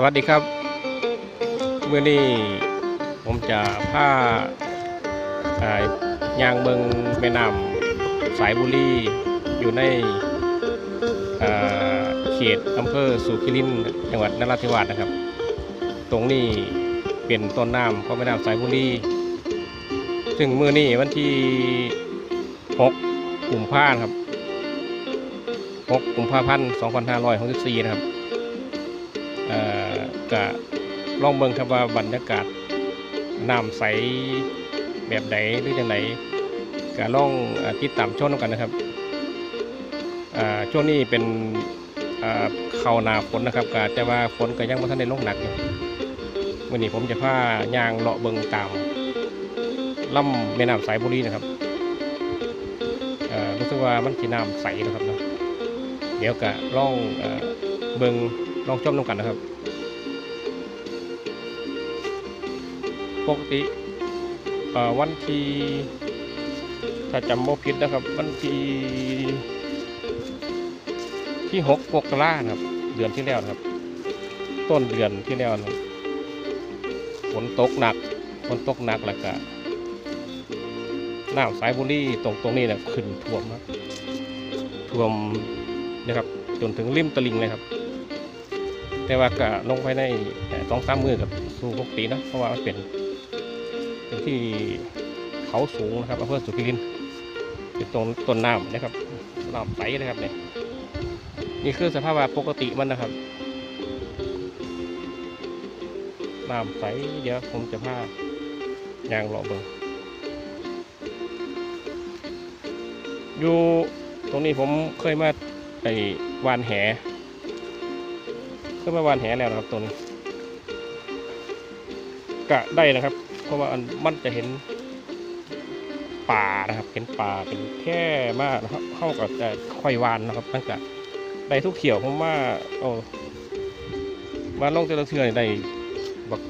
สวัสดีครับเมื่อนี้ผมจะพาายางเบิงแม่น้ำสายบุรีอยู่ในเขตอำเภอสุขิรินจังหวัดนราธิวาสนะครับ ตรงนี้เป็นต้นน้ำของแม่น้ำสายบุรีซึ่งมื่อนี้วันที่ 6กุมภาพันธ์ครับ 6กุมภาพันธ์2564 นะครับเอ่อ กะลองเบิ่งครับว่าบรรยากาศน้ำใสแบบไหนหรือจังไหนกะลองอติดตามชมกันนะครับช่วงนี้เป็นอ่าเขานาฝนนะครับกะแต่ว่าฝนก็ยังไม่ทันได้ลงหนักอยู่วันนี้ผมจะพายางเลาะเบิ่งตามลำแม่น้ำสายบุรีนะครับรู้สึกว่ามันสีน้ำใสนะครับเนาะเดี๋ยวกะลอง เอ่อเบิ่งลองชมน้ำกันนะครับ ปกติวันที่ถ้าจำโมผิดนะครับ วันที่ที่หกมกรานะครับ เดือนที่แล้วครับ ต้นเดือนที่แล้วนะฝนตกหนักฝนตกหนักแล้วก็น้ำสายบุรีตรงตรงนี้นะขึ้นท่วมครับท่วมนะครับ จนถึงริมตลิ่งเลยครับ แต่ว่าก็ลงไปในสองสามมือกับสู่ปกตินะเพราะว่ามันเป็นเป็นที่เขาสูงนะครับอำเภอสุขิรินเป็นตรงต้นน้ำนะครับน้ำใสนะครับเนี่ยนี่คือสภาพปกติมันนะครับน้ำใสเดี๋ยวผมจะพายางหล่อเบิงอยู่ตรงนี้ผมเคยมาไอวานแห ขึ้นมาวานแหแล้วนะครับตัวนี้กะได้นะครับ เพราะว่ามันจะเห็นป่านะครับ เห็นป่าเป็นแค่มากนะครับเข้ากับจะค่อยวานนะครับตั้งแต่ได้ทุกเขียวผมว่าโอ้มาลงแต่ละเทือนได้บัก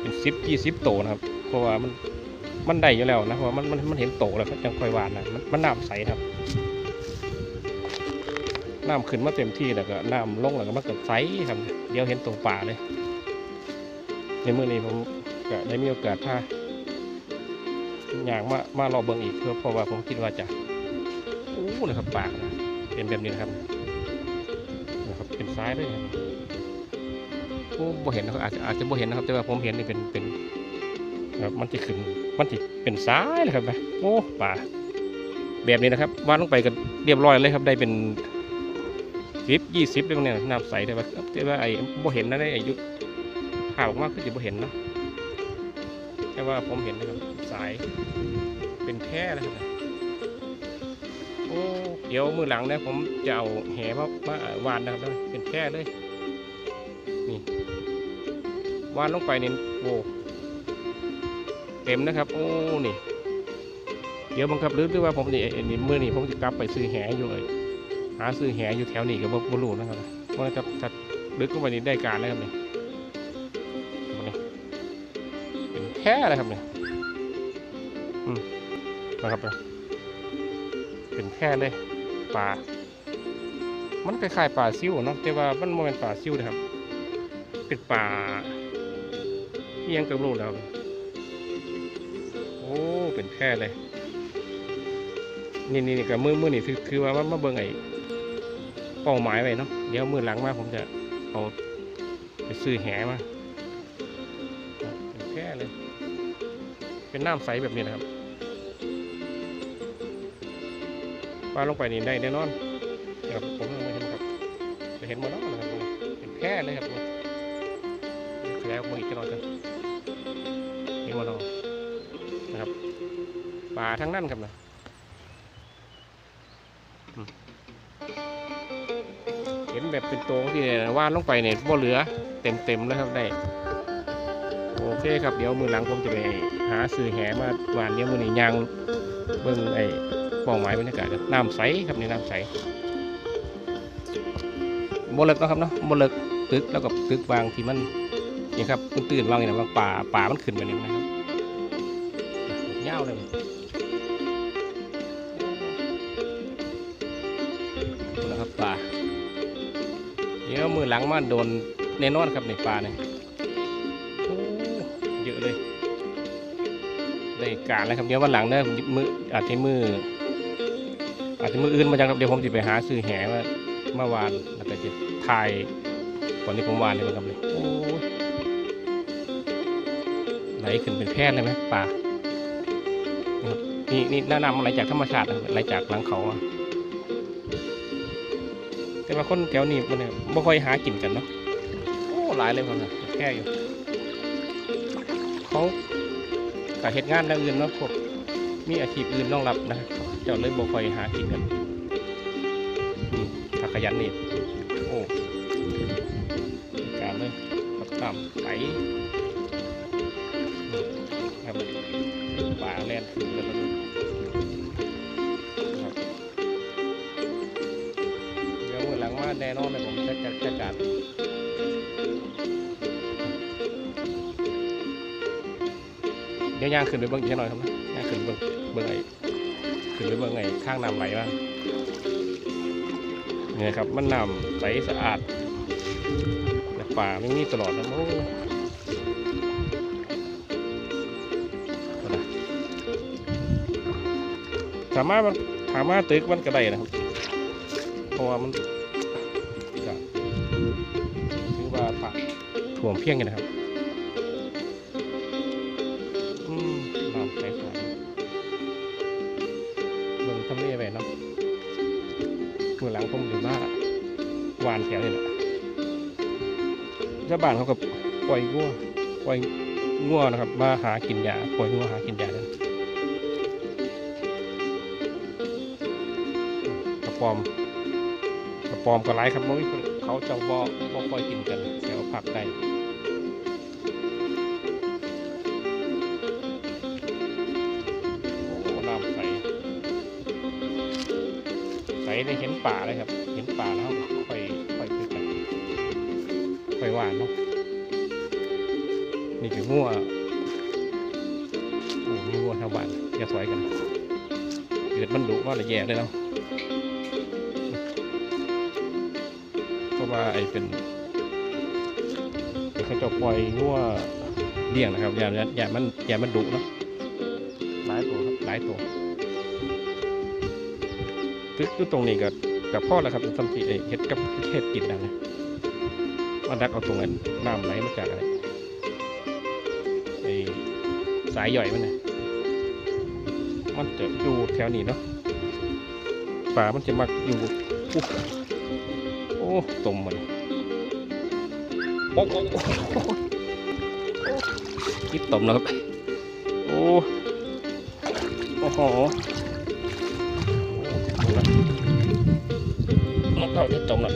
เป็นสิบยี่สิบโตนะครับ เพราะว่ามันมันได้อยู่แล้วนะเพราะว่ามันมันมันเห็นโตแล้วครับจังค่อยวานนะมันมันน้ำใสครับ น้ำขึ้นมาเต็มที่แล้วก็น้ำลงแล้วก็มันก็ใสครับเดี๋ยวเห็นตรงป่าเลยในมื้อนี้ผมก็ได้มีโอกาสพาอย่างมามารอเบิ่งอีกเพื่อเพราะว่าผมคิดว่าจะอู้นะครับป่านะเป็นแบบนี้นะครับนะครับเป็นซ้ายด้วยครับโอ้บ่เห็นนะครับอาจจะอาจจะบ่เห็นนะครับ แต่ว่าผมเห็นนี่เป็นเป็นครับมันจะขึ้นมันจะเป็นซ้ายเลยครับนะโอ้ป่าแบบนี้นะครับวาดลงไปกันเรียบร้อยเลยครับได้เป็น สิบยี่สิบเรื่องเนี้น้ำใสแต่ว่าแต่ว่าไอ้บ่เห็นนะในอายุข่าวออกมาคือจะบ่เห็นเนาะแต่ว่าผมเห็นนะครับสายเป็นแค่นะครับโอ้เดี๋ยวมือหลังนี่ยผมจะเอาแหมามาวานนะครับเป็นแค่เลยนี่วานลงไปนี่โอ้เต็มนะครับ โอ้นี่เดี๋ยวบังคับรื้อด้วยว่าผมนี่ไอ้นี่มือนี่ผมจะกลับไปซื้อแหอยู่เลย หาซื้อแหอยู่แถวนี้กับบุรูนะครับว่าจะจะลึกเข้าไปนี้ได้การแล้วครับเนี่ยเป็นแค่อะไรครับเนี่ยอืมนะครับเนี่ยเป็นแค่เลยป่ามันคล้ายๆป่าซิวเนาะแต่ว่ามันโมเป็นป่าซิวนะครับ เป็นป่าเอียงกับบรูแล้วโอ้เป็นแค่เลยนี่นี่กับมือมือนี่คือคือว่ามาเบิ่งไอ้ ป้าหมายไว้เนาะเดี๋ยวมือหลังมาผมจะเอาไปซื้อแหมาแค่เลย เป็นน้ำใสแบบนี้นะครับปลาลงไปนี่ได้แน่นอนนะครับผมยังไม่เห็นครับจะเห็นหมาแล้วนะครับเป็นแค่เลยครับขยายออกมาอีกจะหน่อยกันเห็นหมาแล้วนะครับปลาทั้งนั้นครับนะ แบบเป็นตัวที่ว่าลงไปเนี่ยบ่เหลือเต็มเต็มๆแล้วครับได้ โอเคครับเดี๋ยวมือหลังผมจะไปหาซื้อแหมาหวานเดี๋ยวมือนี้ยางเบิ้งไอ้เป้าหมายบรรยากาศน้ำใสครับนี่น้ำใสบ่เลิกนะครับเนาะบ่เลิกตึกแล้วก็ตึกวางที่มันนี่ครับตื่นๆวางอย่างบางป่าป่ามันขึ้นมาเนี่ยนะครับยาวเลย ดี๋ยวมือหลังมาโดนแน่นอนครับในปลาเนี่ยเยอะเลยได้การแล้วครับเดี๋ยววันหลังเด้อผมมืออาจจะมืออาจจะมืออื่นมาจากเดี๋ยวผมจะไปหาซื้อแหมาเมื่อวานแล้วก็จะถ่ายตอนนี้ผมวานเลยมันครับเลยโอ้ยไหลขึ้นเป็นแพร่เลยไหมปลานี่นี่แนะนำอะไรจากธรรมชาตินะครับไหลจากหลังเขาอะ แต่ว่าคนแถวนี้มันเนี่ยไม่ค่อยหากินกันเนาะโอ้หลายเลยครับนะแค่อยู่เขาแต่เหตุงานแล้วอื่นเนาะพวกมีอาชีพอื่นรองรับนะเจ้าเลยบ่ค่อยหากินกันอืมถ้าขยันนี่โอ้การเลยกับตามไถนี่ครับป่าแลนขึ้นแล้ว มาแน่นอนเลยผมจะจัดจัดการเดี๋ยวย่างขึ้นไปเบิ้งอีกหน่อยครับนะย่างขึ้นเบิ้งเบิ้งไอ้ขึ้นไปเบิ้งไอ้ข้างน้ำไหลบ้างเนี่ยครับมันน้ำใสสะอาดแต่ป่าไม่มีตลอดนะโอ้สามารถมันสามารถตึกมันก็ได้นะครับเพราะว่ามัน วงเพียงกันนะครับอืมน้ำใสสวยเบิ่งทำเลไปเนาะเมื่อหลังผมหรือว่าวานแถวนี่แหละชาวบ้านเขาก็ปล่อยงัวปล่อยงัวนะครับ มาหากินหญ้าปล่อยงัวหากินหญ้าเด้อกระปอมกระปอมก็หลายครับบ่มีเขาจะบ่บ่ค่อยกินกันแถวภาคใใสได้เห็นป่าเลยครับ เห็นป่าแล้วค่อยค่อยคุยกันค่อยหวานเนาะนี่คืองัวโอ้มีงัวทางบ้านอย่าสวยกันเกิดมันดุว่าละแย่เลยเนาะเพราะว่าไอ้เป็นเขาจะปล่อยงัวเลี้ยงนะครับอย่าอย่าอย่ามันอย่ามันดุเนาะหลายตัวครับหลายตัว ตึกอยู่ตรงนี้ก็กับพ่อแล้วครับเป็นสัมผัสเอ้ยเฮ็ดกับเฮ็ดกินนะนะมาดักเอาตรงนั้นน้ำไหลมาจากอะไรไอ้สายย่อยมันนะมันจะอยู่แถวนี้เนาะป่ามันจะมักอยู่อุ๊ยโอ้ตมมันโอ้โอ้โอ้โอ้คิดตมแล้วครับโอ้โอ้โห นกเขาจะจมแล้ว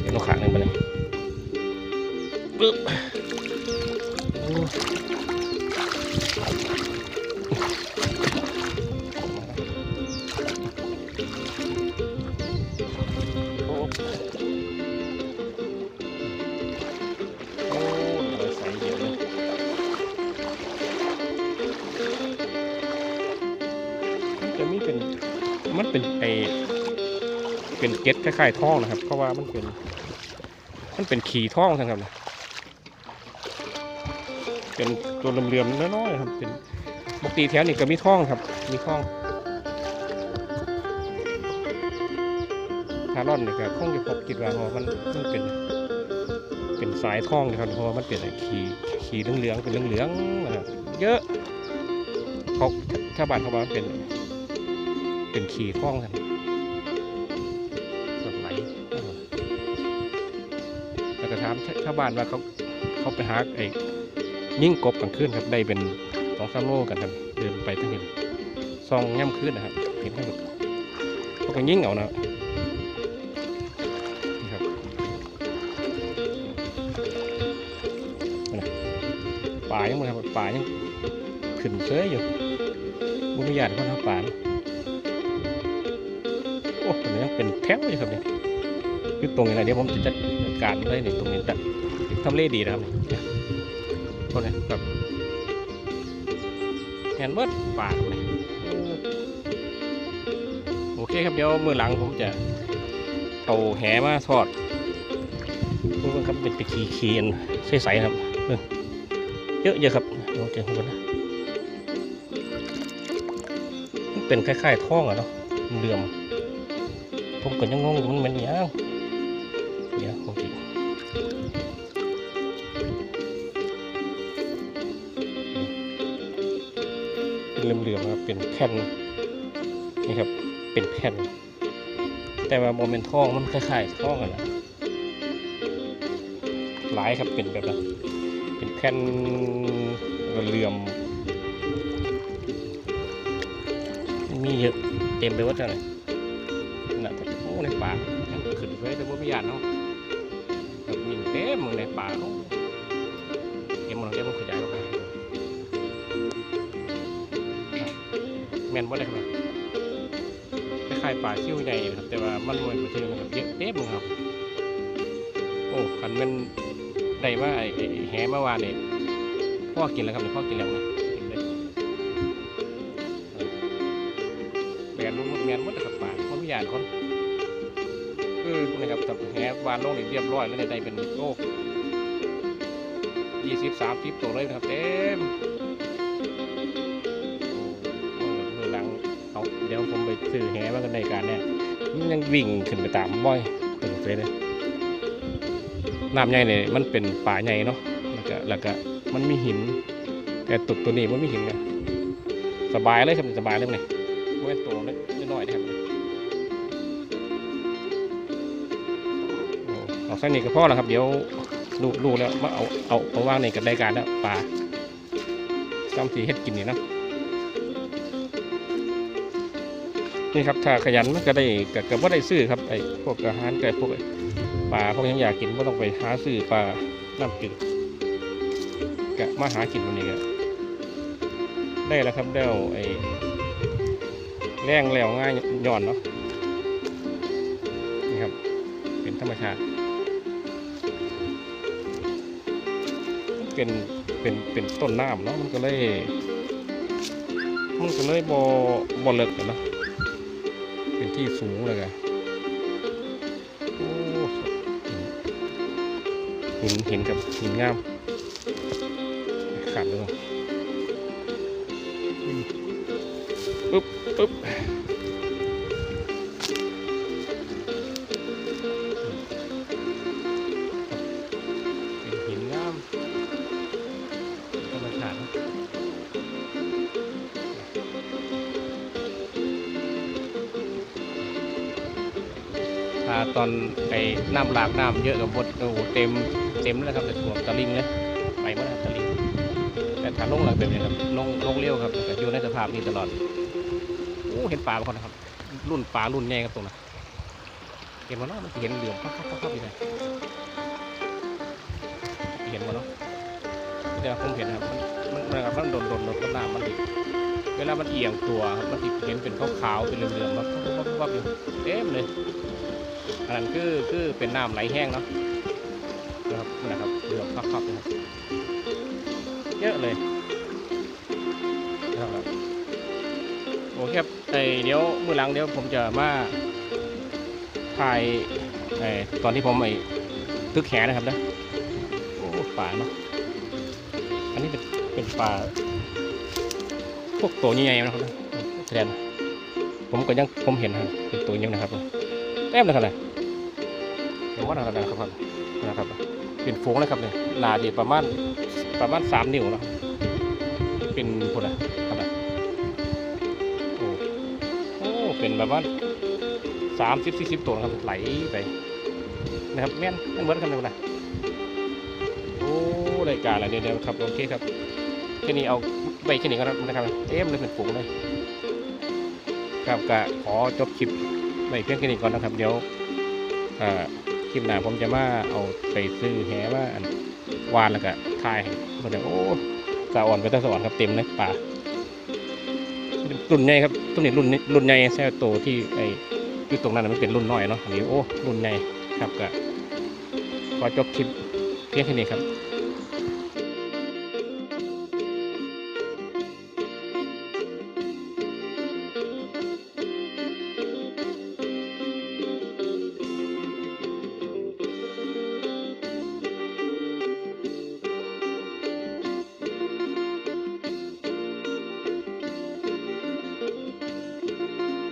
เดี๋ยวเราขาหนึ่งไปเลยปึ๊บ เป็นไอเป็นเกล็ดคล้ายๆท่องนะครับ เพราะว่ามันเป็นมันเป็นขี่ท่องนะครับนะเป็นตัวเหลื่อมๆน้อยๆครับ เป็นปกติแถวนี้ก็มีท่องครับ มีท่องทารอนนี่ก็คงจะพบคิดว่าเพราะว่ามันมันเป็น เป็นสายท่องนะครับเพราะว่ามันเป็นขี่ขี่เหลืองๆเป็นเหลืองๆนะครับเยอะเขาชาวบ้านเขาบอกว่านเป็น เป็นขี่คล้องกันสดไหลแล้วก็ถามชาวบ้านว่าเขาเขาไปหาไอ้ยิ่งกบกลางคืนครับ ได้เป็นสองสามโลกันครับ เดินไปทั้งเห็นซองย่ำคืนนะครับ เห็นทั้งหมดเขาก็ยิ่งเอานะนี่ครับนั่นน่ะป่ายังไงครับป่ายังขึ้นเสื้ออยู่บุญญาติคนทำป่าเนาะโอ้ ตัวนี้ยังเป็นแถวอยู่ครับเนี่ยคือตรงนี้นะเดี๋ยวผมจะจัดการเลยนี่ตรงนี้จัดทำเลดีนะครับเนี่ยตรงนี้แบบแฮนเบิร์ดป่าเลยโอเคครับเดี๋ยวมือหลังผมจะเอาแหมาทอดดูมันครับเป็นไปขีเคียนใสๆครับเยอะเยอะครับเดี๋ยวเจอข้างบนะเป็นคล้ายๆท้องอะเนาะเหลื่อม ผมก็ยังงงอยู่มันเป็นหยังเดี๋ยวผมจิเป็นเหลื่อมๆครับเป็นแผ่นนี่ครับเป็นแผ่น แต่ว่าโมเมนท่องมันคล้ายๆท่องอะนะหลายครับเป็นแบบนั้นเป็นแผ่นเหลื่อมมีเยอะเต็มไปหมดเลย ในป่าขึ้นไปแต่ว่าไม่ยานเนาะแบบมีเต็มในป่าโอ้เก็บมันเก็บมันขยายออกไปแม่นบ่ได้ครับคล้ายๆป่าซิ่วใหญ่ครับแต่ว่ามันมันเป็นนะครับเยอะเต็มเลยครับโอ้คันมันได้ว่าไอ้ไอ้แหเมื่อวานเนี่ยพ่อกินแล้วครับพ่อกินแล้วนี่กินเลยแมนมันแมนมดนะครับป่าคนพิยานคน คือนะครับบแหวานลงนี่เรียบร้อยแล้วเนี่ยได้เป็นโอ้ยี่สิบสามสิบตัวเลยนะครับเต็มโอ้มือหลังเอาเดี๋ยวผมไปซื้อแหมากันในการเนี่ยมันยังวิ่งขึ้นไปตามบ่อยตึงเฟยเลยน้ำใหญ่เนี่ยมันเป็นป่าใหญ่เนาะแล้วก็แล้วก็มันมีหิน แต่ตุดตัวนี้มันมีหินไงสบายเลยครับสบายเลยเนี่ยไม่เป็นตัวเล็กน้อยนะครับ อ้เอาแค่นี้ก็พอแล้วครับ เดี๋ยวดูดูแล้วมาเอาเอาเอาว่างในกับรายการแล้วปลาซ้ำสีเฮ็ดกินนี่นะนี่ครับถ้าขยันมันก็ได้ก็ก็บ่ได้ซื้อครับไอ้พวกอาหารไก่พวกปลาพวกยังอยากกินไม่ต้องไปหาซื้อปลาน้ำจืดก็มาหากินวันนี้ก็ได้แล้วครับแล้วไอ้แรงแล้วง่ายย่อนเนาะนี่ครับเป็นธรรมชาติ เป็นเป็นเป็นต้นน้ำเนาะมันก็เลยมันก็เลยบ่บ่เลิกกันเนาะเป็นที่สูงเลยอะโอ้หินหินกับหินงามขาดเลยปึ๊บปึ๊บ ตอนไอ้น้ำหลากน้ำเยอะกับบดโอ้โหเต็มเต็มแล้วครับแต่ถ่วงตะลิงเลยไปหมดแล้วตะลิงแต่ถ้าลงหลังแบบนี้ครับลงลงเร็วครับอยู่ในสภาพนี้ตลอดโอ้เห็นปลาบางคนนะครับ รุ่นปลารุ่นใหญ่ครับตรงนั้นเห็นมั้เนาะมันเห็นเหลืองพับพับพับพับอยู่ไหนเห็นมั้เนาะเดี๋ยวผมเห็นนะครับมันมันมันโดนโดนโดนกับน้ำมันดิเวลามันเอียงตัวมันสิดเห็นเป็นขาวๆเป็นเหลืองๆครับพับพับพับอยู่เต็มเลย อันนั้นคือคือเป็นน้ำไหลแห้งเนาะนะครับนะครับเรือพับๆนะครับเยอะเลยนะครับโอเคครับไอเดี๋ยวมือหลังเดี๋ยวผมจะมาถ่ายไอตอนที่ผมไอตึกแหนะครับนะโอ้ป่าเนาะอันนี้เป็นเป็นป่าพวกตัวใหญ่ๆนะครับนะแสดงผมก็ยังผมเห็นนะครับเป็นตัวใหญ่นะครับเต็มเลยครับเนี่ย เห็นว่าอะไรนะครับนะครับ เป็นฟงเลยครับเนี่ยหนาดีประมาณประมาณสามนิ้วเนาะเป็นคนอะครับโอ้โอ้เป็นแบบว่าสามสิบสี่สิบตัวนะครับไหลไปนะครับแม่นแม่นเบิร์ดครับเนี่ยนะโอ้รายการอะไรเดี๋ยวครับโอเคครับแค่นี้เอาไปแค่นี้ก็นะครับเต็มเลยเป็นฝูงเลยครับก็ขอจบคลิปไปเพียงแค่นี้ก่อนนะครับ เดี๋ยวอ่า คลิปหน้าผมจะมาเอาไปซื้อแหว่าอันวานแล้วก็ทายให้เพิ่นจะโอ้สะอ่อนไปตาสวรรค์ครับเต็มเลยป่ารุ่นใหญ่ครับต้นนี้รุ่นนี้รุ่นใหญ่แซ่โตที่ไออยู่ตรงนั้นมันเป็นรุ่นน้อยเนาะอันนี้โอ้รุ่นใหญ่ครับก็ขอจบคลิปเพียงแค่นี้ครับ